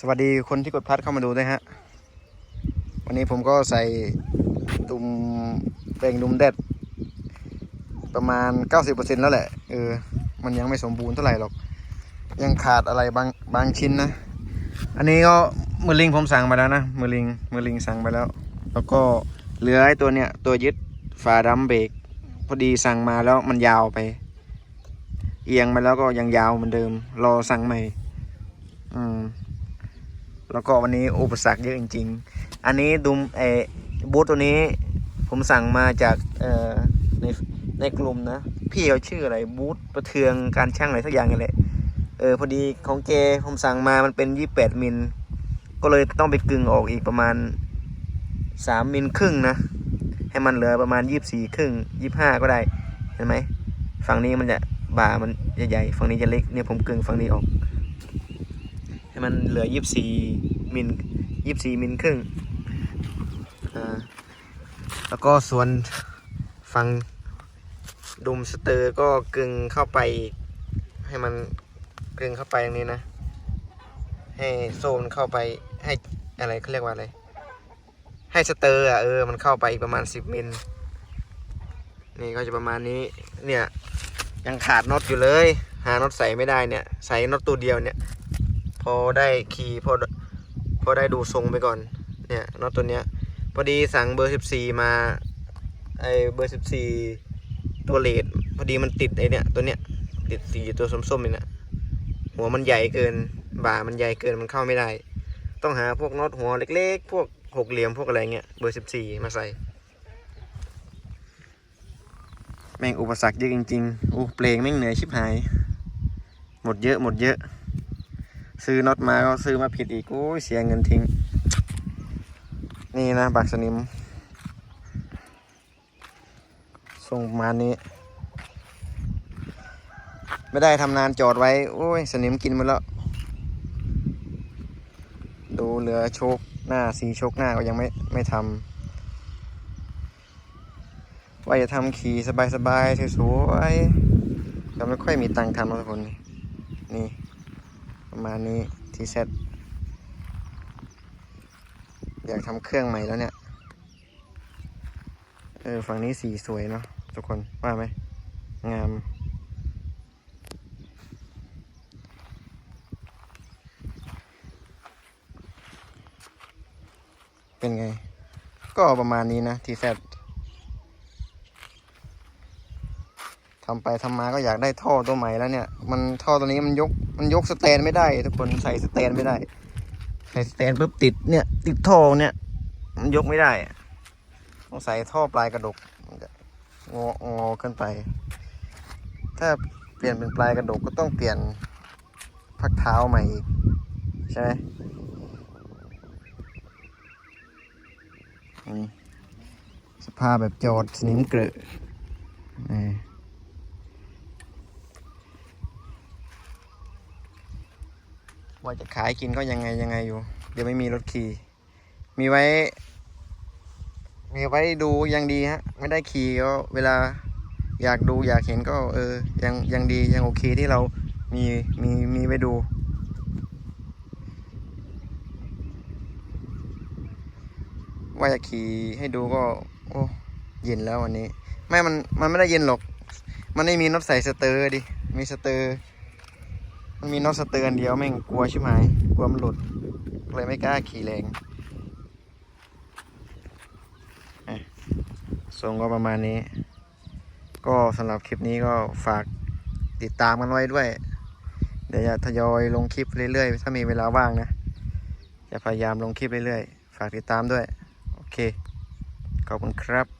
สวัสดีคนที่กดพัดเข้ามาดูด้วยฮะ วันนี้ผมก็ใส่ตุ่มแปลงดุมแดด ประมาณ 90%แล้วแหละเออมันยังไม่สมบูรณ์เท่าไหร่หรอก ยังขาดอะไรบางบางชิ้นนะ อันนี้ก็มือลิงผมสั่งมาแล้วนะ มือลิงมือลิงสั่งไปแล้ว แล้วก็เหลือไอ้ตัวเนี้ยตัวยึดฝาดัมเบรกพอดีสั่งมาแล้วมันยาวไป เอียงมาแล้วก็ยังยาวเหมือนเดิม รอสั่งใหม่ อืม แล้วก็วันนี้อุปสรรคเยอะจริง ๆ อันนี้ดุมเออบูธตัวนี้ ผมสั่งมาจากในในกลุ่มนะ พี่เขาชื่ออะไรบูธประเทืองการช่างอะไรสักอย่างนี่แหละเออพอดีของเกผมสั่งมามันเป็นยี่แปดมิล ก็เลยต้องไปกึ่งออกอีกประมาณสามมิลครึ่งนะ ให้มันเหลือประมาณยี่สี่ครึ่งยี่ห้าก็ได้ เห็นไหม ฝั่งนี้มันจะบ่ามันใหญ่ๆ ฝั่งนี้จะเล็ก เนี่ยผมกึ่งฝั่งนี้ออก ให้มันเหลือยี่สี่มิลยี่สี่มิลครึ่งอ่าแล้วก็ส่วนฝั่งดุมสเตอร์ก็กึงเข้าไป ให้มันกึงเข้าไปอย่างนี้นะ ให้โซนเข้าไปให้อะไรเขาเรียกว่าอะไร ให้สเตอร์อะเออมันเข้าไปอีกประมาณสิบมิลนี่ก็จะประมาณนี้เนี่ยยังขาดน็อตอยู่เลย หาน็อตใส่ไม่ได้เนี่ย ใส่น็อตตัวเดียวเนี่ย อได้คีย์พอพอได้ดูทรงไปก่อน เนี่ยน็อตตัวเนี้ยพอดีสั่งเบอร์สิบสี่มาไอเบอร์สิบสี่ตัวเลดพอดีมันติดไอเนี่ยตัวเนี้ยติดสีตัวส้มๆนี่นะหัวมันใหญ่เกิน บ่ามันใหญ่เกินมันเข้าไม่ได้ ต้องหาพวกน็อตหัวเล็กๆ พวกหกเหลี่ยมพวกอะไรเงี้ยเบอร์สิบสี่มาใส่ แม่งอุปสรรคเยอะจริงๆอู้เปลงแม่งเหนื่อยชิบหาย หมดเยอะหมดเยอะ ซื้อน็อตมาก็ซื้อมาผิดอีกโอ้ยเสียเงินทิ้ง นี่นะบักสนิมส่งประมาณนี้ ไม่ได้ทำนานจอดไว้ โอ้ย สนิมกินหมาแล้ว ดูเหลือโชคหน้าสีโชคหน้าก็ยังไม่ไม่ทำว่าจะทำขี่สบายๆสวยๆแต่ไม่ค่อยมีตังค์ทำนะทุกคนนี่ ประมาณนี้ทีเซ็ตอยากทำเครื่องใหม่แล้วเนี่ย เออ ฝั่งนี้สีสวยเนาะทุกคน ว่าไหม งาม เป็นไง ก็ประมาณนี้นะทีเซ็ต ทำไปทำมาก็อยากได้ท่อตัวใหม่แล้วเนี่ย มันท่อตัวนี้มันยกมันยกสแตนไม่ได้ ทุกคนใส่สแตนไม่ได้ ใส่สแตนปุ๊บติดเนี่ย ติดท่อเนี่ย มันยกไม่ได้ต้องใส่ท่อปลายกระดกงองอขึ้นไป ถ้าเปลี่ยนเป็นปลายกระดกก็ต้องเปลี่ยนพักเท้าใหม่อีกใช่ไหมสภาพแบบจอดสนิมเกลอ ว่าจะขายกินก็ยังไงยังไงอยู่ เดี๋ยวไม่มีรถขี่ มีไว้ มีไว้ดูยังดีฮะ ไม่ได้ขี่ก็เวลาอยากดูอยากเห็นก็เออ ยังยังดียังโอเคที่เรามีมีมีไว้ดู ว่าจะขี่ให้ดูก็ โอ้เย็นแล้ววันนี้ ไม่มันมันไม่ได้เย็นหรอก มันไม่มีน็อตใส่สเตอร์ดิ มีสเตอร์ มันมีน็อตสเตอร์อันเดียวแม่งกลัวใช่ไหมกลัวมันหลุดเลยไม่กล้าขี่แรงอะทรงก็ประมาณนี้ ก็สำหรับคลิปนี้ก็ฝากติดตามกันไว้ด้วย เดี๋ยวจะทยอยลงคลิปเรื่อยๆ ถ้ามีเวลาว่างนะ จะพยายามลงคลิปเรื่อยๆ ฝากติดตามด้วย โอเค ขอบคุณครับ